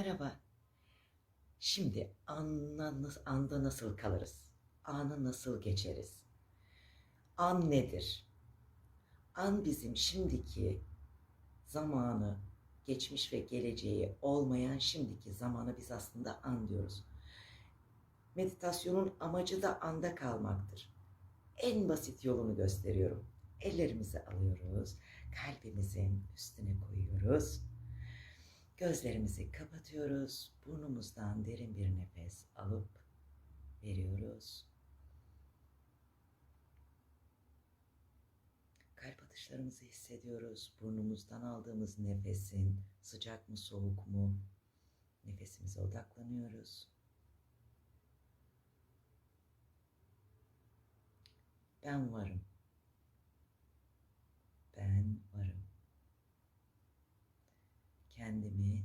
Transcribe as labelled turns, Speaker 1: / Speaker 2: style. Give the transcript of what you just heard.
Speaker 1: Merhaba. Şimdi anla, anda nasıl kalırız? Anı nasıl geçeriz? An nedir? An bizim şimdiki zamanı, geçmiş ve geleceği olmayan şimdiki zamanı biz aslında an diyoruz. Meditasyonun amacı da anda kalmaktır. En basit yolunu gösteriyorum. Ellerimizi alıyoruz, kalbimizin üstüne koyuyoruz. Gözlerimizi kapatıyoruz. Burnumuzdan derin bir nefes alıp veriyoruz. Kalp atışlarımızı hissediyoruz. Burnumuzdan aldığımız nefesin sıcak mı soğuk mu nefesimize odaklanıyoruz. Ben varım. Kendimi